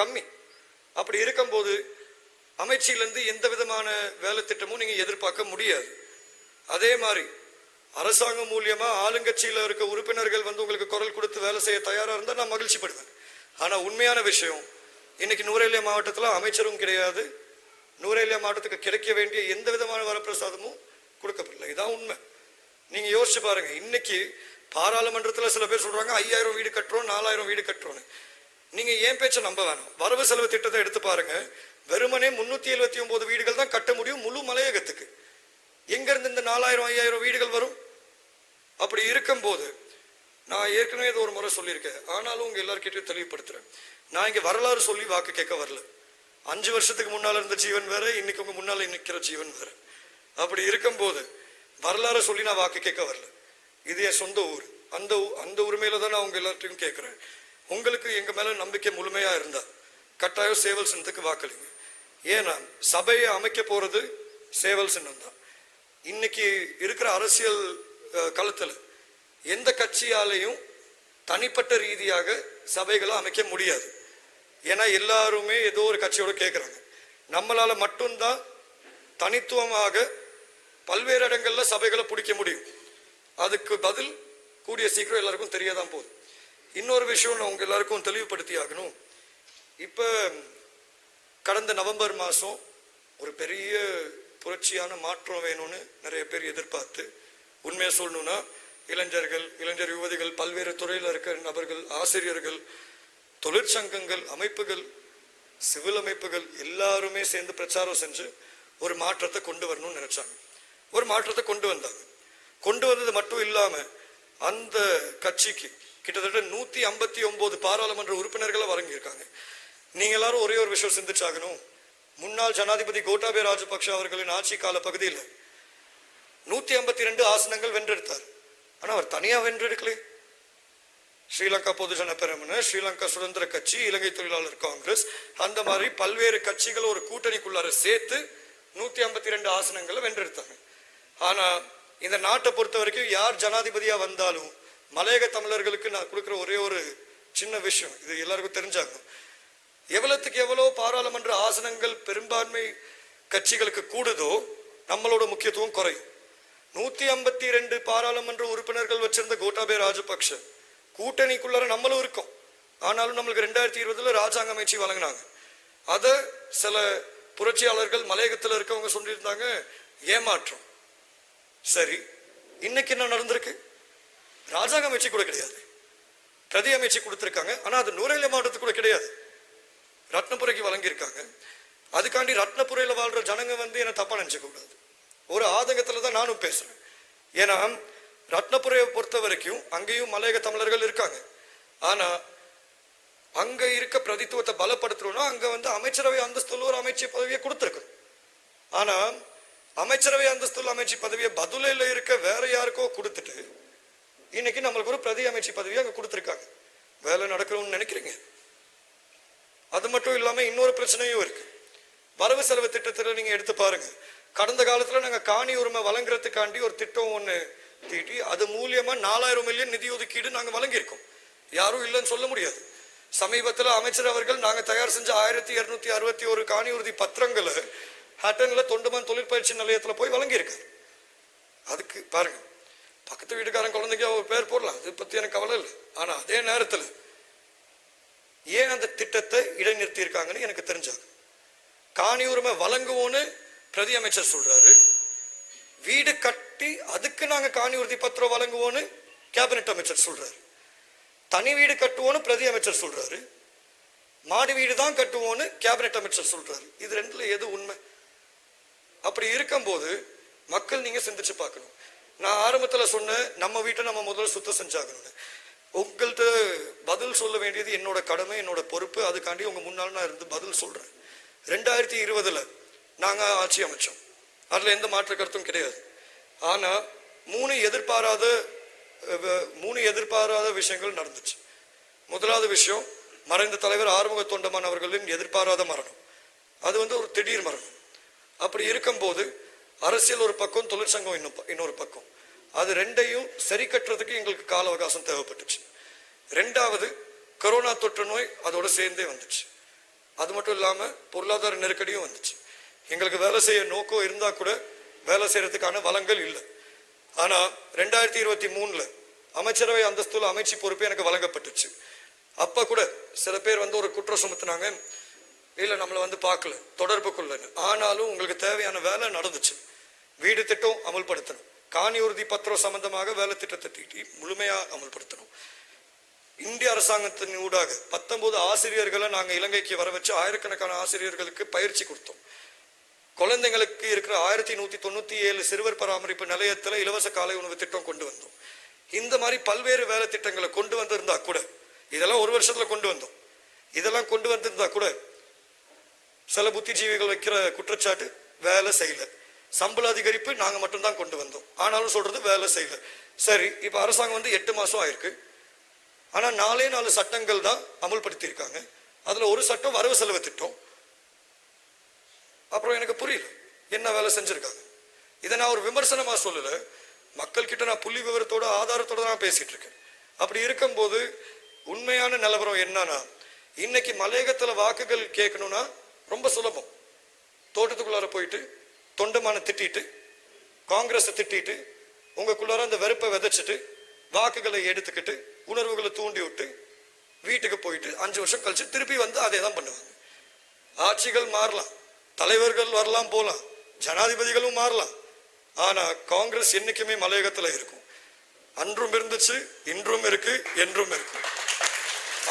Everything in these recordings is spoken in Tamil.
கம்மி. அப்படி இருக்கும்போது அமைச்சிலேருந்து எந்த விதமான வேலை திட்டமும் நீங்கள் எதிர்பார்க்க முடியாது. அதே மாதிரி அரசாங்கம் மூலியமா ஆளுங்கட்சியில இருக்க உறுப்பினர்கள் வந்து உங்களுக்கு குரல் கொடுத்து வேலை செய்ய தயாராக இருந்தால் நான் மகிழ்ச்சி படுவேன் ஆனால் உண்மையான விஷயம் இன்னைக்கு நூரேலியா மாவட்டத்தில் அமைச்சரும் கிடையாது. நூரேலியா மாவட்டத்துக்கு கிடைக்க வேண்டிய எந்த விதமான வரப்பிரசாதமும் கொடுக்கப்படல. இதான் உண்மை. நீங்கள் யோசிச்சு பாருங்க இன்னைக்கு பாராளுமன்றத்தில் சில பேர் சொல்கிறாங்க ஐயாயிரம் வீடு கட்டுறோம் நாலாயிரம் வீடு கட்டுறோன்னு நீங்க ஏன் பேச்சை நம்ப வேணும். வரவு செலவு திட்டத்தை எடுத்து பாருங்க. வெறுமனே முன்னூத்தி எழுபத்தி ஒன்பது வீடுகள் தான் கட்ட முடியும் முழு மலையகத்துக்கு. எங்க இருந்து இந்த நாலாயிரம் ஐயாயிரம் வீடுகள் வரும்? அப்படி இருக்கும்போது நான் ஏற்கனவே இது ஒரு முறை சொல்லியிருக்கேன். ஆனாலும் உங்க எல்லாருக்கிட்டையும் தெளிவுபடுத்துறேன். நான் இங்க வரலாறு சொல்லி வாக்கு கேட்க வரல. அஞ்சு வருஷத்துக்கு முன்னால இருந்த ஜீவன் வேற இன்னைக்கு உங்க முன்னால நிற்கிற ஜீவன் வேற. அப்படி இருக்கும்போது வரலாறு சொல்லி நான் வாக்கு கேட்க வரல. இது என் சொந்த ஊர். அந்த அந்த உரிமையில தான் நான் உங்க எல்லார்ட்டையும் கேட்குறேன். உங்களுக்கு எங்க மேல நம்பிக்கை முழுமையா இருந்தா கட்டாயம் சேவல் சின்னத்துக்கு வாக்களிங்க. ஏன்னா சபையை அமைக்க போறது சேவல் சின்னம் தான் இன்னைக்கு இருக்கிற அரசியல் களத்தில் களத்துல எந்த கட்சியாலையும் தனிப்பட்ட ரீதியாக சபைகளை அமைக்க முடியாது. ஏன்னா எல்லாருமே ஏதோ ஒரு கட்சியோட கேட்குறாங்க நம்மளால மட்டும்தான் தனித்துவமாக பல்வேறு இடங்கள்ல சபைகளை பிடிக்க முடியும். அதுக்கு பதில் கூடிய சீக்கிரம் எல்லாருக்கும் தெரியாதான் போகுது இன்னொரு விஷயம் நான் உங்க எல்லாருக்கும் தெளிவுபடுத்தி ஆகணும் இப்ப கடந்த நவம்பர் மாதம் ஒரு பெரிய புரட்சியான மாற்றம் வேணும்னு நிறைய பேர் எதிர்பார்த்து உண்மையை சொல்லணும்னா இளைஞர்கள் இளைஞர் யுவதிகள் பல்வேறு துறையில் இருக்கிற நபர்கள் ஆசிரியர்கள் தொழிற்சங்கங்கள் அமைப்புகள் சிவில் அமைப்புகள் எல்லாருமே சேர்ந்து பிரச்சாரம் செஞ்சு ஒரு மாற்றத்தை கொண்டு வரணும்னு நினைச்சாங்க. ஒரு மாற்றத்தை கொண்டு வந்தாங்க. கொண்டு வந்தது மட்டும் இல்லாம அந்த கட்சிக்கு கிட்டத்தட்ட நூத்தி ஐம்பத்தி ஒன்பது பாராளுமன்ற உறுப்பினர்களை வழங்கியிருக்காங்க. நீங்க எல்லாரும் ஒரே ஒரு விஷயம் சிந்திச்சாகணும். முன்னாள் ஜனாதிபதி கோட்டாபே ராஜபக்ஷ அவர்களின் ஆட்சி கால பகுதியில் நூத்தி ஐம்பத்தி ரெண்டு ஆசனங்கள் வென்றெடுத்தார். ஆனா அவர் தனியா வென்றெடுக்கலே. ஸ்ரீலங்கா பொதுஜன பெரமுன ஸ்ரீலங்கா சுதந்திர கட்சி இலங்கை தொழிலாளர் காங்கிரஸ் அந்த மாதிரி பல்வேறு கட்சிகள் ஒரு கூட்டணிக்குள்ளார சேர்த்து நூத்தி ஐம்பத்தி ரெண்டு ஆசனங்களை வென்றெடுத்தாங்க. ஆனா இந்த நாட்டை பொறுத்த வரைக்கும் யார் ஜனாதிபதியா வந்தாலும் மலையக தமிழர்களுக்கு நான் கொடுக்குற ஒரே ஒரு சின்ன விஷயம். இது எல்லாருக்கும் தெரிஞ்சாகும் எவ்வளவுக்கு எவ்வளோ பாராளுமன்ற ஆசனங்கள் பெரும்பான்மை கட்சிகளுக்கு கூடுதோ நம்மளோட முக்கியத்துவம் குறையும். நூத்தி ஐம்பத்தி ரெண்டு பாராளுமன்ற உறுப்பினர்கள் வச்சிருந்த கோட்டாபே ராஜபக்ஷ கூட்டணிக்குள்ளார நம்மளும் இருக்கோம். ஆனாலும் நம்மளுக்கு ரெண்டாயிரத்தி இருபதுல ராஜாங்க அமைச்சு வழங்கினாங்க. அதை சில புரட்சியாளர்கள் மலையகத்தில் இருக்கவங்க சொல்லியிருந்தாங்க ஏமாற்றம். சரி இன்னைக்கு என்ன நடந்திருக்கு? ராஜாங்க அமைச்சு கூட கிடையாது. பிரதி அமைச்சு கொடுத்துருக்காங்க. ஆனால் அது நூரேலிய மாவட்டத்துக்கு கூட கிடையாது. ரத்னபுரைக்கு வழங்கியிருக்காங்க. அதுக்காண்டி ரத்னபுரையில் வாழ்ற ஜனங்க வந்து என்னை தப்பாக நினைச்சுக்க ஒரு ஆதங்கத்தில் தான் நானும் பேசுகிறேன் ஏன்னா ரத்னபுரையை பொறுத்த வரைக்கும் அங்கேயும் மலையக தமிழர்கள் இருக்காங்க. ஆனால் அங்கே இருக்க பிரதித்துவத்தை பலப்படுத்தணும்னா அங்கே வந்து அமைச்சரவை அந்தஸ்துல ஒரு அமைச்சு பதவியை கொடுத்துருக்கணும் ஆனால் அமைச்சரவை அந்தஸ்துள்ள அமைச்சு பதவியை பதிலையில் இருக்க வேற யாருக்கோ கொடுத்துட்டு இன்னைக்கு நம்மளுக்கு ஒரு பிரதி அமைச்சு பதவியை அங்கே கொடுத்துருக்காங்க. வேலை நடக்கணும்னு நினைக்கிறீங்க? அது மட்டும் இல்லாமல் இன்னொரு பிரச்சனையும் இருக்கு. வரவு செலவு திட்டத்தில் நீங்கள் எடுத்து பாருங்க. கடந்த காலத்தில் நாங்கள் காணி உரிமை வழங்குறதுக்காண்டி ஒரு திட்டம் ஒன்று தீட்டி அது மூலியமாக நாலாயிரம் மில்லியன் நிதி ஒதுக்கீடு நாங்கள் வழங்கியிருக்கோம். யாரும் இல்லைன்னு சொல்ல முடியாது. சமீபத்தில் அமைச்சர் அவர்கள் நாங்கள் தயார் செஞ்ச ஆயிரத்தி இரநூத்தி அறுபத்தி ஒரு காணி உறுதி பத்திரங்களை ஹட்டனில் தொண்டுமான் தொழிற்பயிற்சி நிலையத்தில் போய் வழங்கியிருக்காரு. அதுக்கு பாருங்கள் பக்கத்து வீட்டுக்காரன் குழந்தைக்கு அவர் பேர் போடலாம் அதை பத்தி எனக்கு கவலை இல்லை. ஆனா அதே நேரத்துல ஏன் அந்த திட்டத்தை இடைநிறுத்தி இருக்காங்கன்னு எனக்கு தெரிஞ்சாங்க காணி உரிமை வழங்குவோன்னு பிரதி அமைச்சர் சொல்றாரு. வீடு கட்டி அதுக்கு நாங்க காணி உறுதி பத்திரம் வழங்குவோன்னு கேபினெட் அமைச்சர் சொல்றாரு. தனி வீடு கட்டுவோன்னு பிரதி அமைச்சர் சொல்றாரு. மாடி வீடு தான் கட்டுவோன்னு கேபினெட் அமைச்சர் சொல்றாரு. இது ரெண்டுல எது உண்மை? அப்படி இருக்கும்போது மக்கள் நீங்க சிந்திச்சு பார்க்கணும். நான் ஆரம்பத்தில் சொன்னேன் நம்ம வீட்டை நம்ம முதல்ல சுத்தம் செஞ்சாகணும்னு. உங்கள்கிட்ட பதில் சொல்ல வேண்டியது என்னோட கடமை என்னோட பொறுப்பு. அதுக்காண்டி உங்கள் முன்னால் நான் இருந்து பதில் சொல்கிறேன் ரெண்டாயிரத்தி இருபதில் நாங்கள் ஆட்சி அமைச்சோம். அதில் எந்த மாற்று கருத்தும் கிடையாது. ஆனால் மூணு எதிர்பாராத மூணு எதிர்பாராத விஷயங்கள் நடந்துச்சு. முதலாவது விஷயம் மறைந்த தலைவர் ஆறுமுக தொண்டமான் அவர்களின் எதிர்பாராத மரணம். அது வந்து ஒரு திடீர் மரணம். அப்படி இருக்கும்போது அரசியல் ஒரு பக்கம் தொழிற்சங்கம் இன்னும் ப- இன்னொரு பக்கம். அது ரெண்டையும் சரி கட்டுறதுக்கு எங்களுக்கு கால அவகாசம் தேவைப்பட்டுச்சு. ரெண்டாவது கொரோனா தொற்று நோய் அதோட சேர்ந்தே வந்துச்சு. அது மட்டும் இல்லாமல் பொருளாதார நெருக்கடியும் வந்துச்சு. எங்களுக்கு வேலை செய்ய நோக்கம் இருந்தால் கூட வேலை செய்யறதுக்கான வளங்கள் இல்லை. ஆனால் ரெண்டாயிரத்தி இருபத்தி மூணில் அமைச்சரவை அந்தஸ்துல அமைச்சு பொறுப்பு எனக்கு வழங்கப்பட்டுச்சு. அப்போ கூட சில பேர் வந்து ஒரு குற்றம் சுமத்துனாங்க. இல்லை நம்மளை வந்து பார்க்கல. தொடர்பு கொள்ளன்னு ஆனாலும் உங்களுக்கு தேவையான வேலை நடந்துச்சு. வீடு திட்டம் அமல்படுத்தணும். காணி உறுதி பத்திரம் சம்பந்தமாக வேலை திட்டத்தை தீட்டி முழுமையாக அமல்படுத்தணும். இந்திய அரசாங்கத்தின் ஊடாக பத்தொன்பது ஆசிரியர்களை நாங்கள் இலங்கைக்கு வர வச்சு ஆயிரக்கணக்கான ஆசிரியர்களுக்கு பயிற்சி கொடுத்தோம். குழந்தைங்களுக்கு இருக்கிற ஆயிரத்தி நூற்றி தொண்ணூற்றி ஏழு சிறுவர் பராமரிப்பு நிலையத்தில் இலவச காலை உணவு திட்டம் கொண்டு வந்தோம். இந்த மாதிரி பல்வேறு வேலை திட்டங்களை கொண்டு வந்திருந்தா கூட இதெல்லாம் ஒரு வருஷத்தில் கொண்டு வந்தோம். இதெல்லாம் கொண்டு வந்திருந்தா கூட சில புத்திஜீவிகள் வைக்கிற குற்றச்சாட்டு வேலை செய்யல. சம்பள அதிகரிப்பு நாங்கள் மட்டும்தான் கொண்டு வந்தோம். ஆனாலும் சொல்றது வேலை செய்யல. சரி இப்போ அரசாங்கம் வந்து எட்டு மாதம் ஆயிருக்கு. ஆனால் நாலே நாலு சட்டங்கள் தான் அமல்படுத்தியிருக்காங்க. அதில் ஒரு சட்டம் வரவு செலவு திட்டம். அப்புறம் எனக்கு புரியல. என்ன வேலை செஞ்சுருக்காங்க? இதை நான் ஒரு விமர்சனமாக சொல்லலை. மக்கள்கிட்ட நான் புள்ளி விவரத்தோட ஆதாரத்தோட தான் பேசிகிட்டு இருக்கேன். அப்படி இருக்கும்போது உண்மையான நிலவரம் என்னன்னா இன்னைக்கு மலையகத்தில் வாக்குகள் கேட்கணும்னா ரொம்ப சுலபம். தோட்டத்துக்குள்ளார போயிட்டு தொண்டமான திட்டிட்டு காங்கிரஸை திட்டிட்டு உங்களுக்குள்ளார அந்த வெறுப்பை விதைச்சிட்டு வாக்குகளை எடுத்துக்கிட்டு உணர்வுகளை தூண்டி விட்டு வீட்டுக்கு போயிட்டு அஞ்சு வருஷம் கழிச்சு திருப்பி வந்து அதே தான் பண்ணுவாங்க. ஆட்சிகள் மாறலாம் தலைவர்கள் வரலாம் போகலாம் ஜனாதிபதிகளும் மாறலாம். ஆனால் காங்கிரஸ் என்னைக்குமே மலையகத்தில் இருக்கும். அன்றும் இருந்துச்சு இன்றும் இருக்கு என்றும் இருக்கு.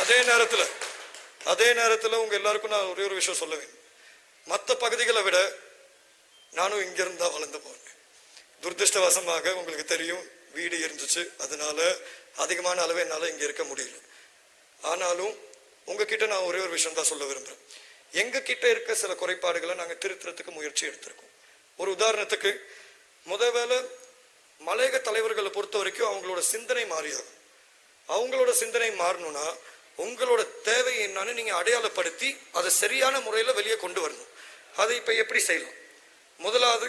அதே நேரத்தில் அதே நேரத்தில் உங்கள் எல்லாருக்கும் நான் ஒரே ஒரு விஷயம் சொல்லுவேன். மற்ற பகுதிகளை விட நானும் இங்கிருந்து தான் வளர்ந்து போனேன் துரதிருஷ்டவசமாக உங்களுக்கு தெரியும் வீடு இருந்துச்சு. அதனால அதிகமான அளவு என்னால் இங்கே இருக்க முடியல. ஆனாலும் உங்ககிட்ட நான் ஒரே ஒரு விஷயம் தான் சொல்ல விரும்புகிறேன் எங்ககிட்ட இருக்க சில குறைபாடுகளை நாங்கள் திருத்துறதுக்கு முயற்சி எடுத்திருக்கோம். ஒரு உதாரணத்துக்கு முத வேலை மலையக தலைவர்களை பொறுத்த வரைக்கும் அவங்களோட சிந்தனை மாறியாகும். அவங்களோட சிந்தனை மாறணும்னா உங்களோட தேவை என்னன்னு நீங்கள் அடையாளப்படுத்தி அதை சரியான முறையில் வெளியே கொண்டு வரணும். அதை இப்போ எப்படி செய்யலாம்? முதலாவது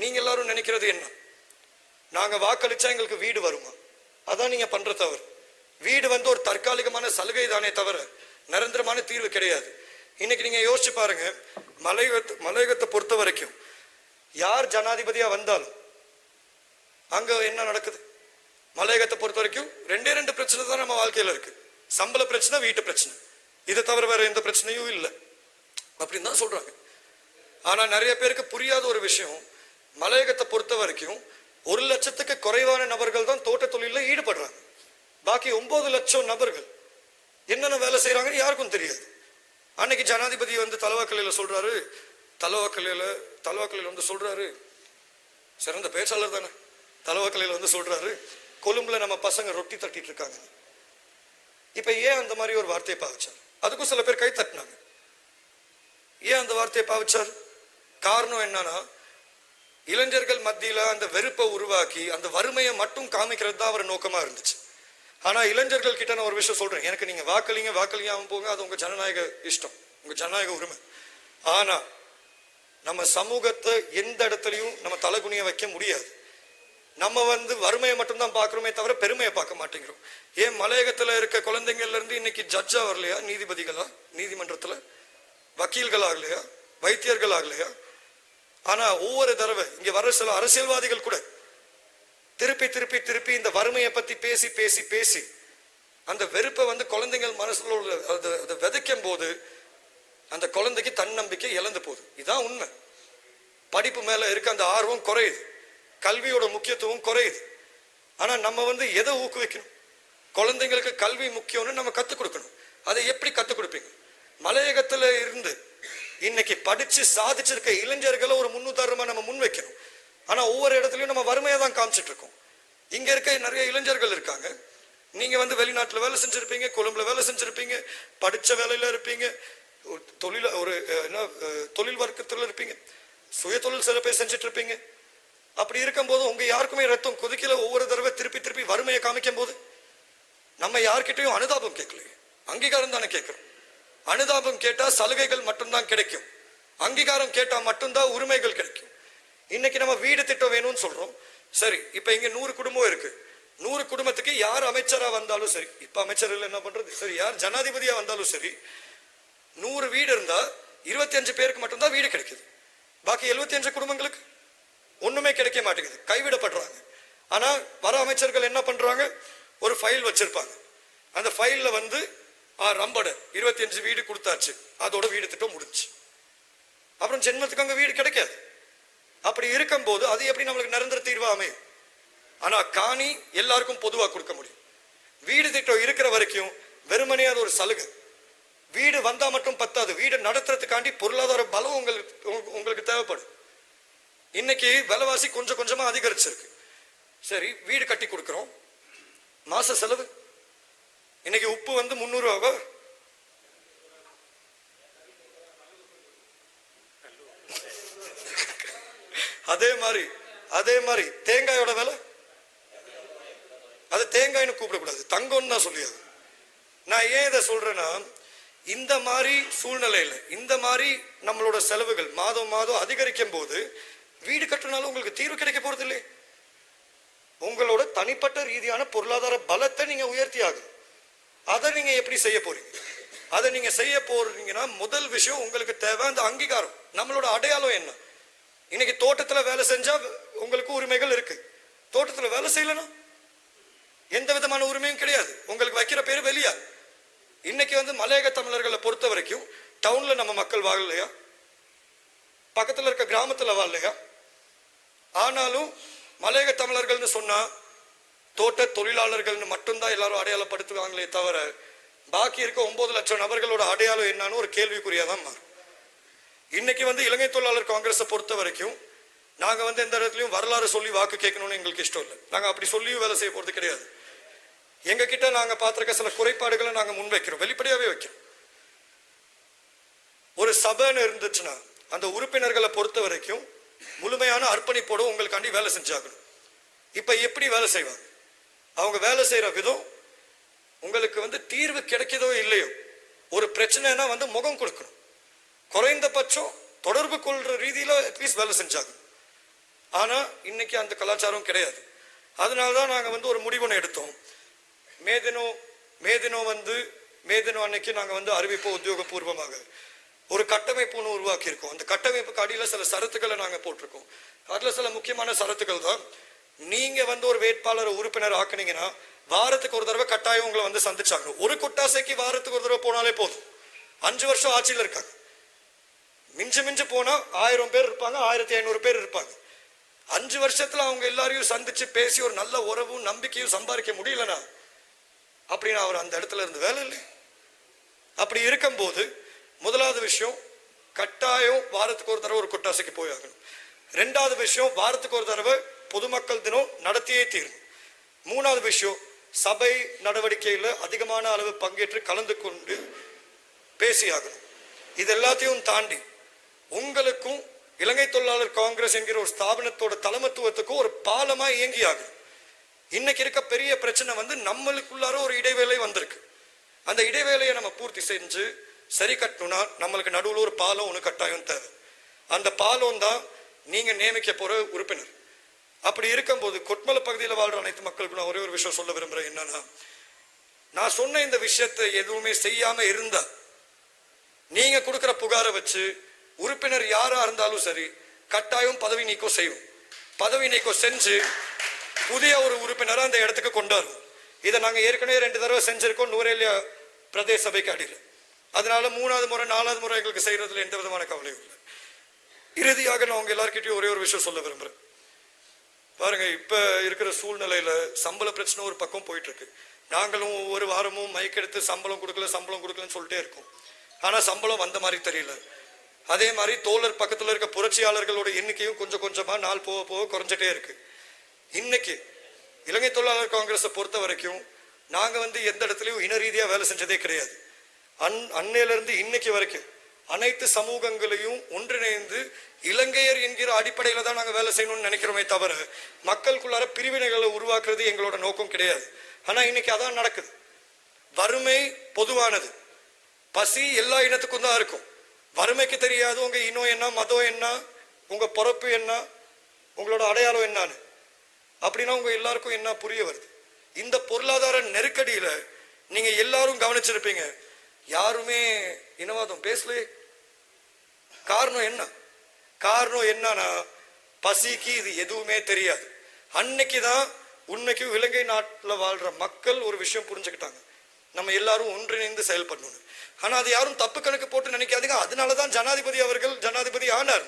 நீங்கள் எல்லாரும் நினைக்கிறது என்ன? நாங்கள் வாக்களித்தா எங்களுக்கு வீடு வருமா? அதான் நீங்கள் பண்ணுற தவறு. வீடு வந்து ஒரு தற்காலிகமான சலுகை தானே தவிர நிரந்தரமான தீர்வு கிடையாது. இன்னைக்கு நீங்கள் யோசிச்சு பாருங்க மலையகத்தை மலையகத்தை பொறுத்த வரைக்கும் யார் ஜனாதிபதியாக வந்தாலும் அங்கே என்ன நடக்குது? மலையகத்தை பொறுத்த வரைக்கும் ரெண்டே ரெண்டு பிரச்சனை தான் நம்ம வாழ்க்கையில் இருக்குது சம்பள பிரச்சனை வீட்டு பிரச்சனை. இதை தவிர வேற எந்த பிரச்சனையும் இல்லை. அப்படின்னு தான் சொல்றாங்க. ஆனா நிறைய பேருக்கு புரியாத ஒரு விஷயம் மலையகத்தை பொறுத்த வரைக்கும் ஒரு லட்சத்துக்கு குறைவான நபர்கள் தான் தோட்ட தொழிலில் ஈடுபடுறாங்க. பாக்கி ஒன்பது லட்சம் நபர்கள் என்னென்ன வேலை செய்யறாங்கன்னு யாருக்கும் தெரியாது. அன்னைக்கு ஜனாதிபதி வந்து தலவாக்கலையில சொல்றாரு. தலவாக்கலையில தலவாக்கலையில வந்து சொல்றாரு. சிறந்த பேச்சாளர் தானே. தலவாக்கலையில வந்து சொல்றாரு. கொழும்புல நம்ம பசங்க ரொட்டி தட்டிட்டு இருக்காங்க. இப்போ ஏன் அந்த மாதிரி ஒரு வார்த்தையை பாவிச்சார்? அதுக்கும் சில பேர் கை தட்டினாங்க. ஏன் அந்த வார்த்தையை பாவிச்சார்? காரணம் என்னன்னா இளைஞர்கள் மத்தியில் அந்த வெறுப்பை உருவாக்கி அந்த வறுமையை மட்டும் காமிக்கிறது தான் அவர் நோக்கமாக இருந்துச்சு. ஆனால் இளைஞர்கள் கிட்ட நான் ஒரு விஷயம் சொல்கிறேன் எனக்கு நீங்கள் வாக்களிங்க வாக்களியாம போங்க அது உங்கள் ஜனநாயக இஷ்டம். உங்கள் ஜனநாயக உரிமை. ஆனால் நம்ம சமூகத்தை எந்த இடத்துலையும் நம்ம தலைகுனிய வைக்க முடியாது. நம்ம வந்து வறுமையை மட்டும்தான் பார்க்குறோமே தவிர பெருமையை பார்க்க மாட்டேங்கிறோம். ஏன் மலையகத்தில் இருக்க குழந்தைங்கள்லேருந்து இன்னைக்கு ஜட்ஜா வரலையா நீதிபதிகளா? நீதிமன்றத்தில்? வக்கீல்கள் ஆகலையா? வைத்தியர்கள் ஆகலையா? ஆனால் ஒவ்வொரு தடவை இங்கே வர சில அரசியல்வாதிகள் கூட திருப்பி திருப்பி திருப்பி இந்த வறுமையை பற்றி பேசி பேசி பேசி அந்த வெறுப்பை வந்து குழந்தைங்கள் மனசில் உள்ள அது அதை விதைக்கும் போது அந்த குழந்தைக்கு தன்னம்பிக்கை இழந்து போகுது. இதான் உண்மை. படிப்பு மேலே இருக்க அந்த ஆர்வம் குறையுது. கல்வியோட முக்கியத்துவம் குறையுது. ஆனால் நம்ம வந்து எதை ஊக்குவிக்கணும்? குழந்தைங்களுக்கு கல்வி முக்கியம்னு நம்ம கற்றுக் கொடுக்கணும். அதை எப்படி கற்றுக் கொடுப்பீங்க? மலையகத்தில் இருந்து இன்னைக்கு படித்து சாதிச்சிருக்க இளைஞர்களை ஒரு முன்னுதாரணமாக நம்ம முன் வைக்கணும் ஆனால் ஒவ்வொரு இடத்துலையும் நம்ம வறுமையை தான் காமிச்சிட்டு இருக்கோம். இங்கே இருக்க நிறைய இளைஞர்கள் இருக்காங்க. நீங்கள் வந்து வெளிநாட்டில் வேலை செஞ்சுருப்பீங்க கொழும்புல வேலை செஞ்சுருப்பீங்க படித்த வேலையில் இருப்பீங்க தொழில் ஒரு என்ன தொழில் வர்க்கத்தில் இருப்பீங்க சுய தொழில் சில பேர் செஞ்சுட்டு இருப்பீங்க. அப்படி இருக்கும்போது உங்க யாருக்குமே ரத்தம் கொதிக்கல. ஒவ்வொரு தடவை திருப்பி திருப்பி வறுமையை காமிக்கும் போது நம்ம யார்கிட்டயும் அனுதாபம் கேட்கலையே. அங்கீகாரம் தானே கேட்கிறோம். அனுதாபம் கேட்டா சலுகைகள் மட்டும்தான் கிடைக்கும். அங்கீகாரம் கேட்டா மட்டும்தான் உரிமைகள் கிடைக்கும். இன்னைக்கு நம்ம வீடு திட்டம் வேணும்னு சொல்றோம். சரி இப்ப இங்க நூறு குடும்பம் இருக்கு. நூறு குடும்பத்துக்கு யார் அமைச்சரா வந்தாலும் சரி இப்ப அமைச்சர்கள் என்ன பண்றது? சரி யார் ஜனாதிபதியா வந்தாலும் சரி நூறு வீடு இருந்தா இருபத்தி அஞ்சு பேருக்கு மட்டும்தான் வீடு கிடைக்குது. பாக்கி எழுபத்தி அஞ்சு குடும்பங்களுக்கு? ஒண்ணுமே கிடைக்க மாட்டேங்குது. கைவிடப்படுறாங்க. ஆனா வர அமைச்சர்கள் என்ன பண்றாங்க? ஒரு ஃபைல் வச்சிருப்பாங்க. அந்த ஃபைலில் வந்து ஆ இருபத்தி அஞ்சு வீடு கொடுத்தாச்சு. அதோட வீடு திட்டம் முடிஞ்சு. அப்புறம் ஜென்மத்துக்கு அங்கே வீடு கிடைக்காது. அப்படி இருக்கும்போது அது எப்படி நம்மளுக்கு நிரந்தர தீர்வாக அமையும் ஆனா காணி எல்லாருக்கும் பொதுவா கொடுக்க முடியும். வீடு திட்டம் இருக்கிற வரைக்கும் வெறுமனே அது ஒரு சலுகை. வீடு வந்தா மட்டும் பத்தாது. வீடு நடத்துறதுக்காண்டி பொருளாதார பலம் உங்களுக்கு உங்களுக்கு தேவைப்படும். இன்னைக்கு விலைவாசி கொஞ்சம் கொஞ்சமா அதிகரிச்சிருக்கு. சரி வீடு கட்டி கொடுக்குறோம். மாச செலவு. இன்னைக்கு உப்பு வந்து முந்நூறுரூவாவா? அதே மாதிரி அதே மாதிரி தேங்காயோட விலை? அது தேங்காய்னு கூப்பிடக்கூடாது. தங்கம்னு தான் சொல்லியாது. நான் ஏன் இதை சொல்றேன்னா இந்த மாதிரி சூழ்நிலையில இந்த மாதிரி நம்மளோட செலவுகள் மாதம் மாதம் அதிகரிக்கும் போது வீடு கட்டினாலும் உங்களுக்கு தீர்வு கிடைக்க போறது இல்லை உங்களோட தனிப்பட்ட ரீதியான பொருளாதார பலத்தை நீங்க உயர்த்தி ஆகும் அதை நீங்க எப்படி செய்ய போறீங்க? அதை நீங்க செய்ய போறீங்கன்னா முதல் விஷயம் உங்களுக்கு தேவை அந்த அங்கீகாரம். நம்மளோட அடையாளம் என்ன? இன்னைக்கு தோட்டத்துல வேலை செஞ்சா உங்களுக்கு உரிமைகள் இருக்கு. தோட்டத்துல வேலை செய்யலனா எந்த விதமான உரிமையும் கிடையாது. உங்களுக்கு வைக்கிற பேர் வெளியா? இன்னைக்கு வந்து மலையக தமிழர்களை பொறுத்த வரைக்கும் டவுன்ல நம்ம மக்கள் வாழலையா? பக்கத்துல இருக்க கிராமத்துல வாழலையா? ஆனாலும் மலையக தமிழர்கள்னு சொன்னா தோட்ட தொழிலாளர்கள்னு மட்டும்தான் எல்லாரும் அடையாளப்படுத்துவாங்களே தவிர பாக்கி இருக்க ஒன்பது லட்சம் நபர்களோட அடையாளம் என்னன்னு ஒரு கேள்விக்குறியா தான் மாறும். இன்னைக்கு வந்து இலங்கை தொழிலாளர் காங்கிரஸை பொறுத்த வரைக்கும் நாங்க வந்து எந்த இடத்துலயும் வரலாறு சொல்லி வாக்கு கேட்கணும்னு எங்களுக்கு இஷ்டம் இல்லை. நாங்க அப்படி சொல்லியும் வேலை செய்ய போறது கிடையாது. எங்க கிட்ட நாங்க பார்த்திருக்க சில குறைபாடுகளை நாங்க முன்வைக்கிறோம். வெளிப்படையாவே வைக்கிறோம். ஒரு சபைன்னு இருந்துச்சுன்னா அந்த உறுப்பினர்களை பொறுத்த வரைக்கும் முழுமையான அர்ப்பணிப்போடு உங்களுக்காண்டி வேலை செஞ்சாகணும். இப்ப எப்படி வேலை செய்வாங்க? அவங்க வேலை செய்யற விதம் உங்களுக்கு வந்து தீர்வு கிடைக்குதோ இல்லையோ ஒரு பிரச்சனைனா வந்து முகம் கொடுக்கணும். குறைந்தபட்சம் தொடர்பு கொள்ற ரீதியில அட்லீஸ்ட் வேலை செஞ்சாங்க ஆனா இன்னைக்கு அந்த கலாச்சாரம் கிடையாது. அதனால தான் நாங்க வந்து ஒரு முடிவுன்னு எடுத்தோம். மேதினோ மேதினோ வந்து மேதினோ அன்னைக்கு நாங்க வந்து அறிவிப்போம் உத்தியோகபூர்வமாக ஒரு கட்டமைப்பு ஒன்று உருவாக்கியிருக்கோம். அந்த கட்டமைப்புக்கு அடியில் சில சரத்துக்களை நாங்கள் போட்டிருக்கோம். அதில் சில முக்கியமான சரத்துக்கள் தான். நீங்கள் வந்து ஒரு வேட்பாளர் உறுப்பினர் ஆக்குனீங்கன்னா வாரத்துக்கு ஒரு தடவை கட்டாயம் உங்களை வந்து சந்திச்சாங்க. ஒரு குட்டாசைக்கு வாரத்துக்கு ஒரு தடவை போனாலே போதும். அஞ்சு வருஷம் ஆட்சியில் இருக்காங்க. மிஞ்சு மிஞ்சு போனால் ஆயிரம் பேர் இருப்பாங்க ஆயிரத்தி ஐநூறு பேர் இருப்பாங்க. அஞ்சு வருஷத்தில் அவங்க எல்லாரையும் சந்திச்சு பேசி ஒரு நல்ல உறவும் நம்பிக்கையும் சம்பாதிக்க முடியலனா அப்படின்னு அவர் அந்த இடத்துல இருந்து வேலை இல்லை அப்படி இருக்கும்போது முதலாவது விஷயம் கட்டாயம் வாரத்துக்கு ஒரு தடவை ஒரு கொட்டாசைக்கு போய் ஆகணும் ரெண்டாவது விஷயம் வாரத்துக்கு ஒரு தடவை பொதுமக்கள் தினம் நடத்தியே தீரும் மூணாவது விஷயம் சபை நடவடிக்கையில் அதிகமான அளவு பங்கேற்று கலந்து கொண்டு பேசியாகணும். இது எல்லாத்தையும் தாண்டி உங்களுக்கும் இலங்கை தொழிலாளர் காங்கிரஸ் என்கிற ஒரு ஸ்தாபனத்தோட தலைமத்துவத்துக்கும் ஒரு பாலமாக இயங்கி இன்னைக்கு இருக்க பெரிய பிரச்சனை வந்து நம்மளுக்குள்ளார ஒரு இடைவேளை வந்திருக்கு. அந்த இடைவேளையை நம்ம பூர்த்தி செஞ்சு சரி கட்டணும்னா நம்மளுக்கு நடுவில் ஒரு பாலம் ஒன்று கட்டாயம் தேவை. அந்த பாலம் தான் நீங்கள் நியமிக்க போகிற உறுப்பினர். அப்படி இருக்கும்போது கொட்மலை பகுதியில் வாழ்கிற அனைத்து மக்களுக்கும் நான் ஒரே ஒரு விஷயம் சொல்ல விரும்புகிறேன் என்னன்னா நான் சொன்ன இந்த விஷயத்தை எதுவுமே செய்யாமல் இருந்தால் நீங்கள் கொடுக்குற புகாரை வச்சு உறுப்பினர் யாராக இருந்தாலும் சரி கட்டாயம் பதவி நீக்கம் செய்வோம் பதவி நீக்கம் செஞ்சு புதிய ஒரு உறுப்பினரை அந்த இடத்துக்கு கொண்டாரும் இதை நாங்கள் ஏற்கனவே ரெண்டு தடவை செஞ்சுருக்கோம் நூரேலியா பிரதேச சபைக்கு அடியில். அதனால மூணாவது முறை நாலாவது முறை எங்களுக்கு செய்யறதுல எந்த விதமான கவலையும் இல்லை. இறுதியாக நான் உங்க எல்லாருக்கிட்டையும் ஒரே ஒரு விஷயம் சொல்ல விரும்புறேன். பாருங்க இப்ப இருக்கிற சூழ்நிலையில சம்பள பிரச்சனை ஒரு பக்கம் போயிட்டு இருக்கு நாங்களும் ஒவ்வொரு வாரமும் மைக் எடுத்து சம்பளம் கொடுக்கல சம்பளம் கொடுக்கலன்னு சொல்லிட்டே இருக்கோம். ஆனா சம்பளம் வந்த மாதிரி தெரியல. அதே மாதிரி தோழர் பக்கத்துல இருக்க புரட்சியாளர்களோட எண்ணிக்கையும் கொஞ்சம் கொஞ்சமா நாள் போக போக குறைஞ்சிட்டே இருக்கு. இன்னைக்கு இலங்கை தொழிலாளர் காங்கிரஸை பொறுத்த வரைக்கும் நாங்க வந்து எந்த இடத்துலயும் இன ரீதியா வேலை செஞ்சதே கிடையாது. அன் அன்னையிலிருந்து இன்னைக்கு வரைக்கும் அனைத்து சமூகங்களையும் ஒன்றிணைந்து இலங்கையர் என்கிற அடிப்படையில் தான் நாங்கள் வேலை செய்யணும்னு நினைக்கிறோமே தவிர மக்களுக்குள்ளார பிரிவினைகளை உருவாக்குறது எங்களோட நோக்கம் கிடையாது. ஆனால் இன்னைக்கு அதான் நடக்குது. வறுமை பொதுவானது. பசி எல்லா இனத்துக்கும் தான் இருக்கும். வறுமைக்கு தெரியாது உங்கள் இனம் என்ன மதம் என்ன உங்கள் பிறப்பு என்ன உங்களோட அடையாளம் என்னன்னு. அப்படின்னா உங்கள் எல்லாருக்கும் என்ன புரிய வருது? இந்த பொருளாதார நெருக்கடியில் நீங்கள் எல்லாரும் கவனிச்சிருப்பீங்க. யாருமே இனவாதம் பேசலையே காரணம் என்ன? காரணம் என்னன்னா பசிக்கு இது எதுவுமே தெரியாது. அன்னைக்கு தான் உண்மைக்கு இலங்கை நாட்டில் வாழ்ற மக்கள் ஒரு விஷயம் புரிஞ்சுக்கிட்டாங்க. நம்ம எல்லாரும் ஒன்றிணைந்து செயல்படணும் ஆனால் அது யாரும் தப்பு கணக்கு போட்டு நினைக்காதீங்க. அதனால தான் ஜனாதிபதி அவர்கள் ஜனாதிபதி ஆனார்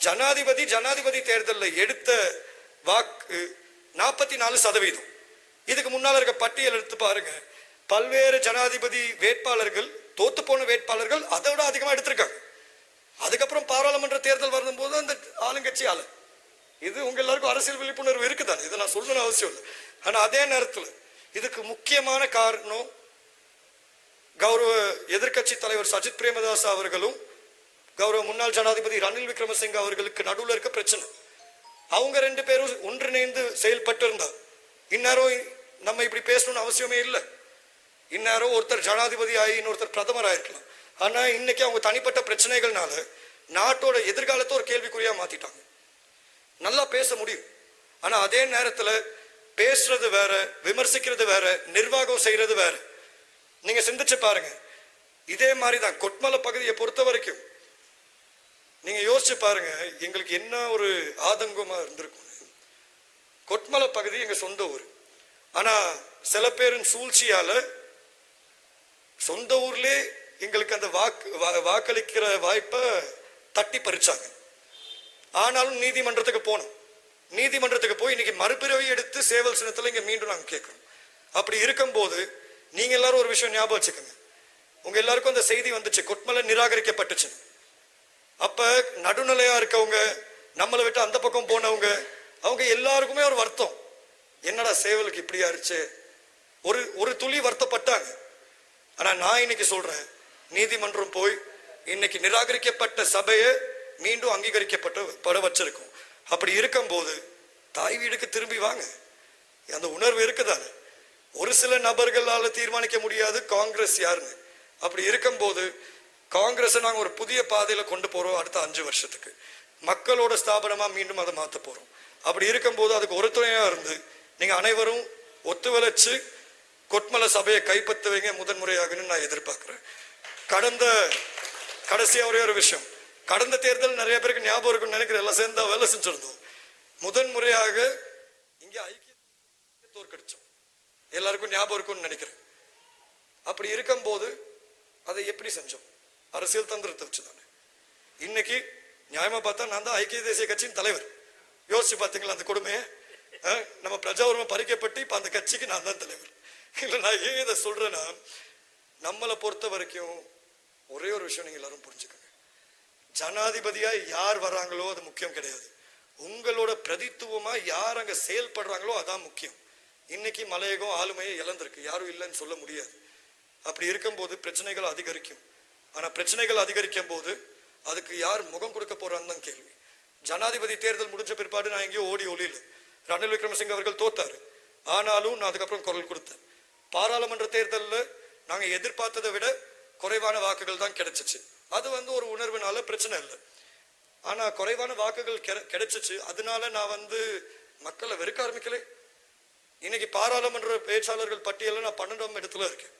ஜனாதிபதி ஜனாதிபதி தேர்தலில் எடுத்த வாக்கு நாற்பத்தி நாலு சதவீதம். இதுக்கு முன்னால் இருக்க பட்டியல் எடுத்து பாருங்க. பல்வேறு ஜனாதிபதி வேட்பாளர்கள் தோத்து போன வேட்பாளர்கள் அதை விட அதிகமாக எடுத்திருக்காங்க. அதுக்கப்புறம் பாராளுமன்ற தேர்தல் வரும்போது அந்த ஆளுங்கட்சி ஆளு இது உங்க எல்லாருக்கும் அரசியல் விழிப்புணர்வு இருக்குதான்? இதை நான் சொல்லணும்னு அவசியம் இல்லை. ஆனால் அதே நேரத்தில் இதுக்கு முக்கியமான காரணம் கௌரவ எதிர்க்கட்சி தலைவர் சஜித் பிரேமதாஸ் அவர்களும் கௌரவ முன்னாள் ஜனாதிபதி ரணில் விக்ரமசிங்க அவர்களுக்கு நடுவில் இருக்க பிரச்சனை. அவங்க ரெண்டு பேரும் ஒன்றிணைந்து செயல்பட்டு இருந்தார் இந்நேரம் நம்ம இப்படி பேசணும்னு அவசியமே இல்லை. இந்நேரம் ஒருத்தர் ஜனாதிபதி ஆகி இன்னொருத்தர் பிரதமர் ஆயிருக்கலாம் ஆனால் இன்னைக்கு அவங்க தனிப்பட்ட பிரச்சனைகள்னால நாட்டோட எதிர்காலத்தை ஒரு கேள்விக்குறியாக மாற்றிட்டாங்க நல்லா பேச முடியும். ஆனால் அதே நேரத்தில் பேசுறது வேற விமர்சிக்கிறது வேற நிர்வாகம் செய்யறது வேற. நீங்க சிந்திச்சு பாருங்க. இதே மாதிரி தான் கொட்மலை பகுதியை பொறுத்த வரைக்கும். நீங்க யோசிச்சு பாருங்க எங்களுக்கு என்ன ஒரு ஆதங்கமா இருந்திருக்கும். கொட்மலை பகுதி எங்க சொந்த ஊர். ஆனா சில பேரின் சூழ்ச்சியால சொந்த ஊர்லே எங்களுக்கு அந்த வாக்கு வா- வாக்களிக்கிற வாய்ப்பை தட்டி பறிச்சாங்க. ஆனாலும் நீதிமன்றத்துக்கு போனோம். நீதிமன்றத்துக்கு போய் இன்னைக்கு மறுபிறவை எடுத்து சேவல் சின்னத்தில் இங்கே மீண்டும் நாங்கள் கேட்குறோம். அப்படி இருக்கும்போது நீங்கள் எல்லாரும் ஒரு விஷயம் ஞாபகம் வச்சுக்கோங்க. உங்கள் எல்லாருக்கும் அந்த செய்தி வந்துச்சு. கொட்மலை நிராகரிக்கப்பட்டுச்சு. அப்போ நடுநிலையாக இருக்கவங்க நம்மளை விட்டு அந்த பக்கம் போனவங்க அவங்க எல்லாருக்குமே ஒரு வருத்தம். என்னடா சேவலுக்கு இப்படியா ஆயிடுச்சு ஒரு ஒரு துளி வருத்தப்பட்டாங்க. ஆனால் நான் இன்னைக்கு சொல்றேன் நீதிமன்றம் போய் இன்னைக்கு நிராகரிக்கப்பட்ட சபையை மீண்டும் அங்கீகரிக்கப்பட்ட பட வச்சிருக்கும். அப்படி இருக்கும்போது தாய் வீடுக்கு திரும்பி வாங்க. அந்த உணர்வு இருக்குதானே? ஒரு சில நபர்களால் தீர்மானிக்க முடியாது காங்கிரஸ் யாருன்னு. அப்படி இருக்கும்போது காங்கிரஸை நாங்கள் ஒரு புதிய பாதையில் கொண்டு போகிறோம் அடுத்த அஞ்சு வருஷத்துக்கு. மக்களோட ஸ்தாபனமாக மீண்டும் அதை மாற்ற போகிறோம் அப்படி இருக்கும்போது அதுக்கு ஒரு துணையாக இருந்து நீங்கள் அனைவரும் ஒத்துழைச்சு கொட்மலை சபையை கைப்பற்றுவீங்க முதன்முறையாகன்னு நான் எதிர்பார்க்குறேன். கடந்த கடைசியாக ஒரே ஒரு விஷயம். கடந்த தேர்தல் நிறைய பேருக்கு ஞாபகம் இருக்குன்னு நினைக்கிறேன். எல்லாம் சேர்ந்தா வேலை செஞ்சிருந்தோம். முதன்முறையாக இங்கே ஐக்கிய தோற்கடிச்சோம் எல்லாருக்கும் ஞாபகம் இருக்கும்னு நினைக்கிறேன். அப்படி இருக்கும்போது அதை எப்படி செஞ்சோம்? அரசியல் தந்திரத்தை வச்சு தானே இன்னைக்கு நியாயமா பார்த்தா நான் தான் ஐக்கிய தேசிய கட்சியின் தலைவர். யோசிச்சு பார்த்தீங்களா அந்த கொடுமையை? நம்ம பிரஜா உரிமை பறிக்கப்பட்டு இப்போ அந்த கட்சிக்கு நான் தான் தலைவர். இல்லை நான் ஏன் இதை சொல்றேன்னா நம்மளை பொறுத்த வரைக்கும் ஒரே ஒரு விஷயம் நீங்க எல்லாரும் புரிஞ்சுக்கோங்க. ஜனாதிபதியா யார் வராங்களோ அது முக்கியம் கிடையாது. உங்களோட பிரதித்துவமா யார் அங்க செயல்படுறாங்களோ அதான் முக்கியம். இன்னைக்கு மலையகம் ஆளுமையை இழந்திருக்கு. யாரும் இல்லைன்னு சொல்ல முடியாது. அப்படி இருக்கும்போது பிரச்சனைகள் அதிகரிக்கும். ஆனா பிரச்சனைகள் அதிகரிக்கும் போது அதுக்கு யார் முகம் கொடுக்க போறான்னு தான் கேள்வி. ஜனாதிபதி தேர்தல் முடிஞ்ச பிற்பாடு நான் எங்கேயோ ஓடி ஒளியில. ரணில் விக்ரமசிங்க அவர்கள் தோத்தாரு. ஆனாலும் நான் அதுக்கப்புறம் குரல் கொடுத்தேன். பாராளுமன்ற தேர்தலில் நாங்கள் எதிர்பார்த்ததை விட குறைவான வாக்குகள் தான் கிடைச்சிச்சு. அது வந்து ஒரு உணர்வுனால பிரச்சனை இல்லை. ஆனால் குறைவான வாக்குகள் கிடைச்சிச்சு. அதனால நான் வந்து மக்களை வெறுக்க ஆரம்பிக்கலே. இன்னைக்கு பாராளுமன்ற பேச்சாளர்கள் பட்டியலில் நான் பன்னெண்டாம் இடத்துல இருக்கேன்.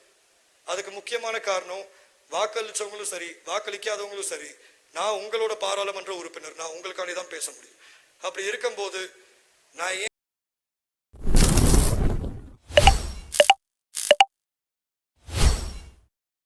அதுக்கு முக்கியமான காரணம் வாக்களிச்சவங்களும் சரி வாக்களிக்காதவங்களும் சரி நான் உங்களோட பாராளுமன்ற உறுப்பினர் நான் உங்களுக்காண்டி தான் பேச முடியும். அப்படி இருக்கும்போது நான் ஏன்